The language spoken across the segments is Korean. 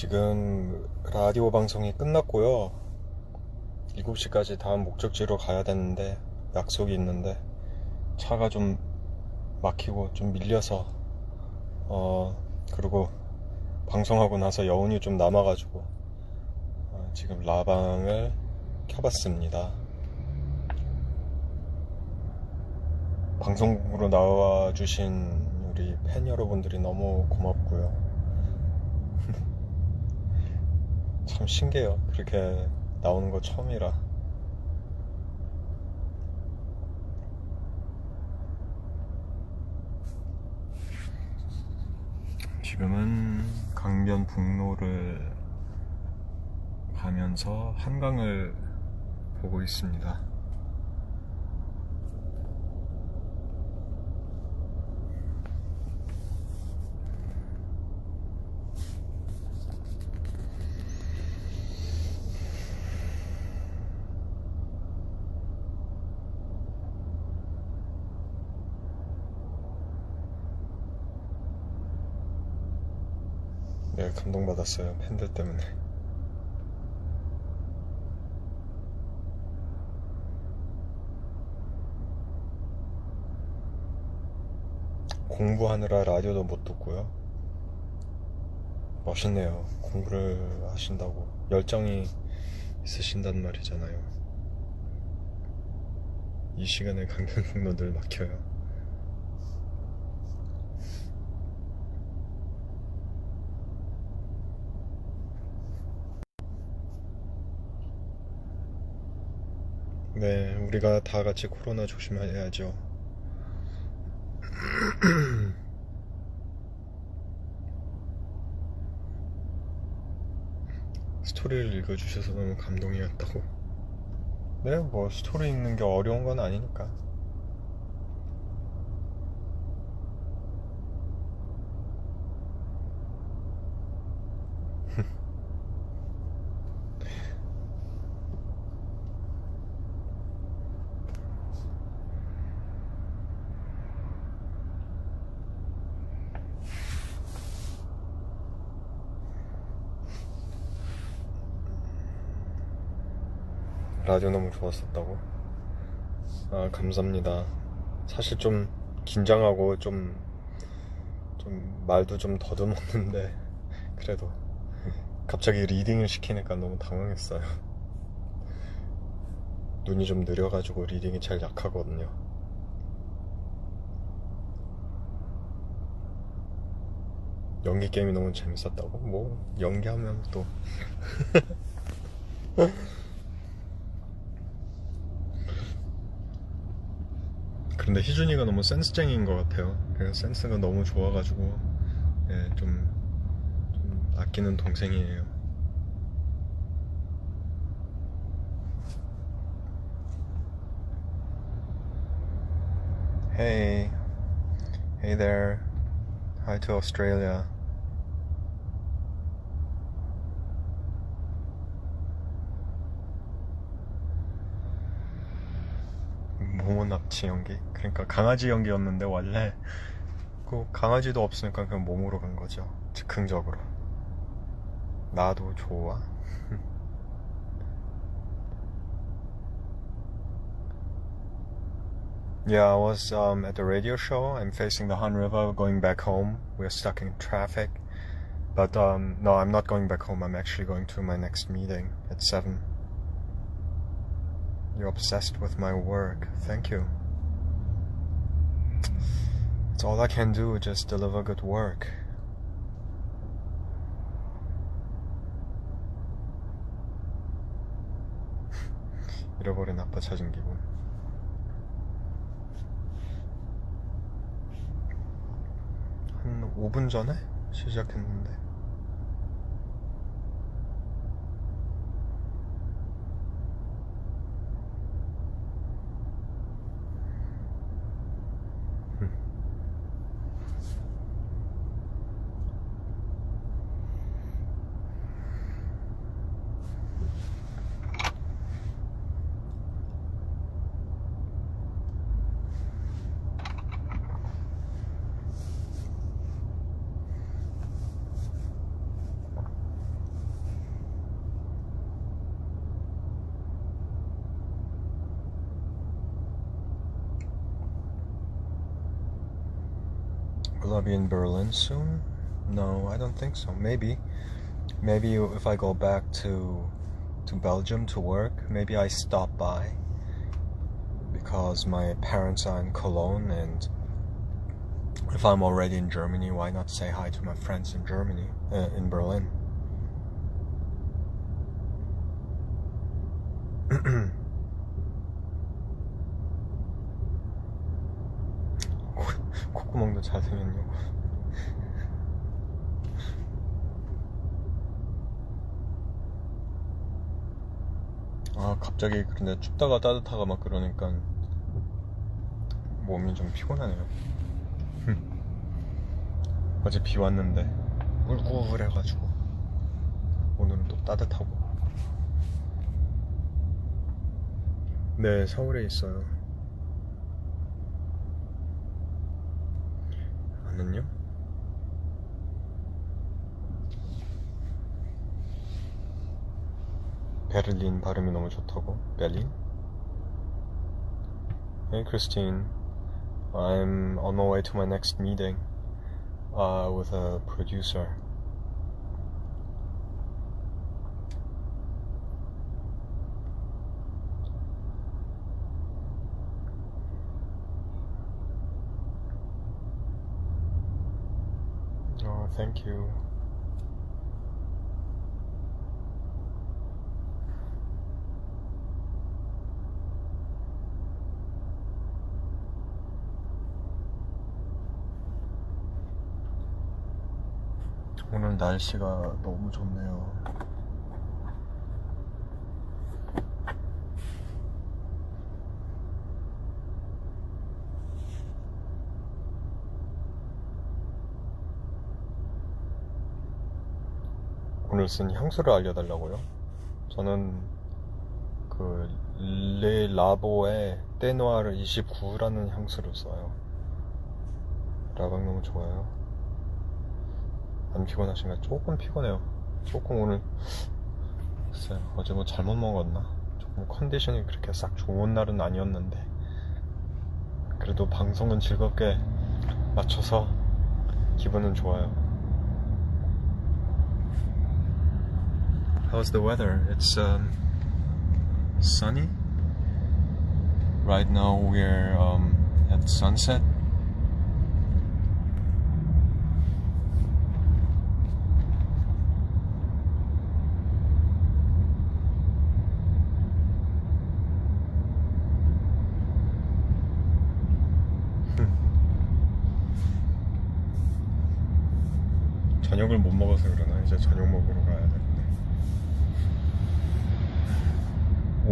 지금 라디오 방송이 끝났고요. 7시까지 다음 목적지로 가야 되는데 약속이 있는데 차가 좀 막히고 좀 밀려서 어 그리고 방송하고 나서 여운이 좀 남아가지고 어, 지금 라방을 켜봤습니다. 방송국으로 나와주신 우리 팬 여러분들이 너무 고맙고요. 참 신기해요. 그렇게 나오는 거 처음이라. 지금은 강변 북로를 가면서 한강을 보고 있습니다. 네, 감동받았어요. 팬들 때문에. 공부하느라 라디오도 못 듣고요. 멋있네요. 공부를 하신다고. 열정이 있으신단 말이잖아요. 이 시간에 강변북로 늘 막혀요. 네, 우리가 다 같이 코로나 조심해야죠. 스토리를 읽어주셔서 너무 감동이었다고. 네, 뭐 스토리 읽는 게 어려운 건 아니니까. 라디오 너무 좋았었다고? 아, 감사합니다. 사실 좀 긴장하고 좀, 좀 말도 좀 더듬었는데, 그래도 갑자기 리딩을 시키니까 너무 당황했어요. 눈이 좀 느려가지고 리딩이 잘 약하거든요. 연기 게임이 너무 재밌었다고? 뭐, 연기하면 또. 근데 희준이가 너무 센스쟁이인 것 같아요. 그래서 센스가 너무 좋아가지고 예, 좀, 좀 아끼는 동생이에요. Hey, hey there. Hi to Australia. 모모 납치 연기. 그러니까 강아지 연기였는데 원래 그 강아지도 없으니까 그냥 몸으로 간 거죠. 즉흥적으로. 나도 좋아. Yeah, I was um, at the radio show. I'm facing the Han River, going back home. We're stuck in traffic. But um, no, I'm not going back home. I'm actually going to my next meeting at 7. You're obsessed with my work. Thank you. It's all I can do, just deliver good work. 잃어버린 아빠 찾은 기분. 한 5분 전에 시작했는데. Will I be in Berlin soon? No, I don't think so. Maybe. Maybe if I go back to to Belgium to work, maybe I stop by because my parents are in Cologne and if I'm already in Germany, why not say hi to my friends in Germany, uh, in Berlin? 콧구멍도 잘 생겼냐고. 아, 갑자기 근데 춥다가 따뜻하가 막 그러니까 몸이 좀 피곤하네요. 어제 비 왔는데 울긋해가지고 오늘은 또 따뜻하고. 네, 서울에 있어요. 나는요? 베를린 발음이 너무 좋다고? 베를린? Hey Christine, I'm on my way to my next meeting uh, with a producer. Thank you. 오늘 날씨가 너무 좋네요. 오늘 쓴 향수를 알려달라고요? 저는 그 레라보의 때누아르 29라는 향수를 써요. 라방 너무 좋아요. 안 피곤하신가요? 조금 피곤해요. 조금 오늘 글쎄요 어제 뭐 잘못 먹었나? 조금 컨디션이 그렇게 싹 좋은 날은 아니었는데 그래도 방송은 즐겁게 맞춰서 기분은 좋아요. How's the weather? It's um, sunny. Right now we're um, at sunset. 저녁을 못 먹어서 그러나 이제 저녁 먹으러 가야 되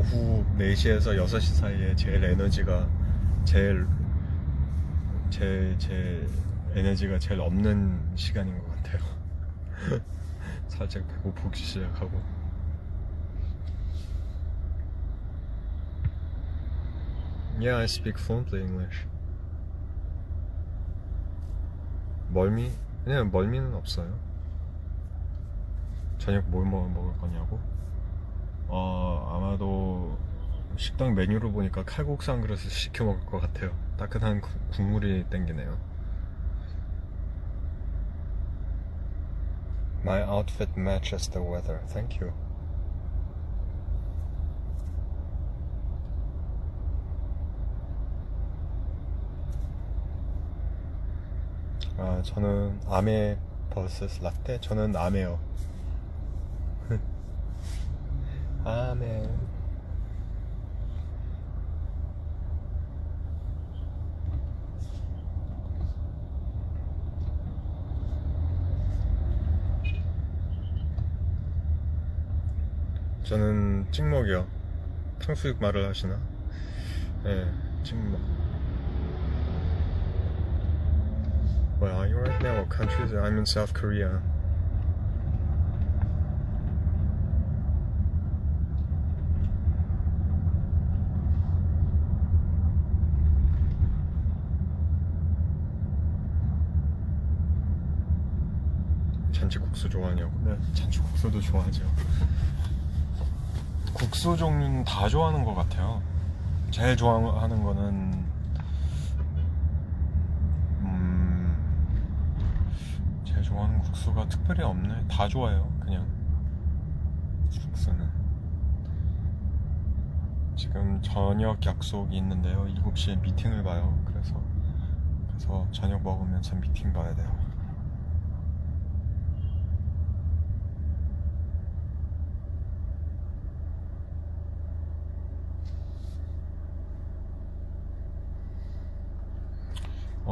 오후 4시에서 6시 사이에 제일 에너지가 제일 제, 제 에너지가 제일 없는 시간인 것 같아요 살짝 배고프기 시작하고 Yeah, I speak fluently English 멀미? 그냥 멀미는 없어요. 저녁 뭘 먹, 먹을 거냐고? 어, 아마도 식당 메뉴로 보니까 칼국수 한 그릇을 시켜 먹을 것 같아요. 따끈한 국- 국물이 땡기네요. My outfit matches the weather. Thank you. 아, 저는 아메 버스 라떼? 저는 아메요. 아메. 저는 찍먹이요. 탕수육 말을 하시나? 네, 찍먹. Where are you right now? What country is it? I'm in South Korea. 잔치국수 좋아하냐고? 네, 잔치국수도 좋아하죠. 국수 종류는 다 좋아하는 것 같아요. 제일 좋아하는 거는 음, 좋아하는 국수가 특별히 없네. 다 좋아해요. 그냥 국수는. 지금 저녁 약속이 있는데요. 7시에 미팅을 봐요. 그래서 그래서 저녁 먹으면서 미팅 봐야 돼요.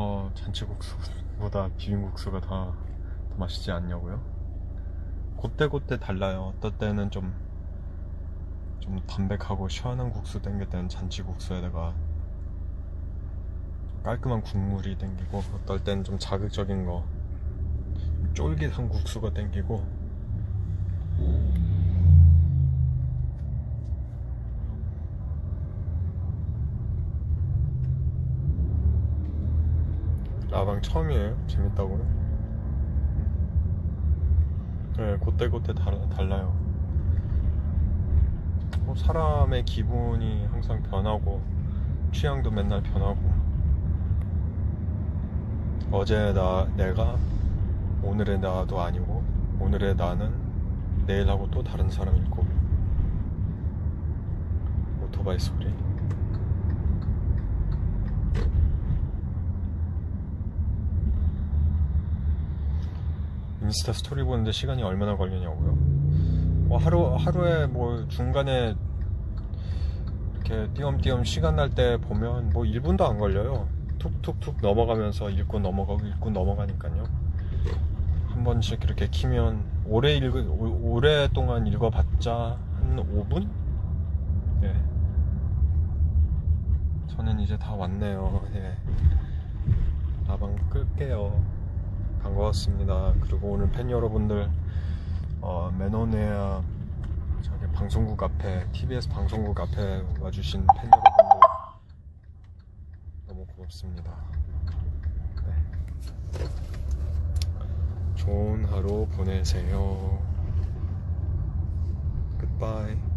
어, 잔치국수보다 비빔국수가 더, 더 맛있지 않냐고요? 그때그때 달라요. 어떨 때는 좀, 좀 담백하고 시원한 국수 땡길 때는 잔치국수에다가 깔끔한 국물이 땡기고, 어떨 때는 좀 자극적인 거, 쫄깃한 국수가 땡기고, 라방 처음이에요? 재밌다고요? 네, 그때그때 달, 달라요. 뭐 사람의 기분이 항상 변하고, 취향도 맨날 변하고, 어제 나, 내가 오늘의 나도 아니고, 오늘의 나는 내일하고 또 다른 사람일 거고, 오토바이 소리. 인스타 스토리 보는데 시간이 얼마나 걸리냐고요? 뭐 하루 하루에 뭐 중간에 이렇게 띄엄띄엄 시간 날 때 보면 뭐 1분도 안 걸려요. 툭툭툭 넘어가면서 읽고 넘어가고 읽고 넘어가니까요. 한 번씩 이렇게 키면 오래 읽 오랫동안 읽어봤자 한 5분? 예. 저는 이제 다 왔네요. 예. 라방 끌게요. 반가웠습니다. 그리고 오늘 팬 여러분들 어, 메노네아 저기 방송국 앞에 TBS 방송국 앞에 와주신 팬 여러분들 너무 고맙습니다. 네. 좋은 하루 보내세요. 굿바이.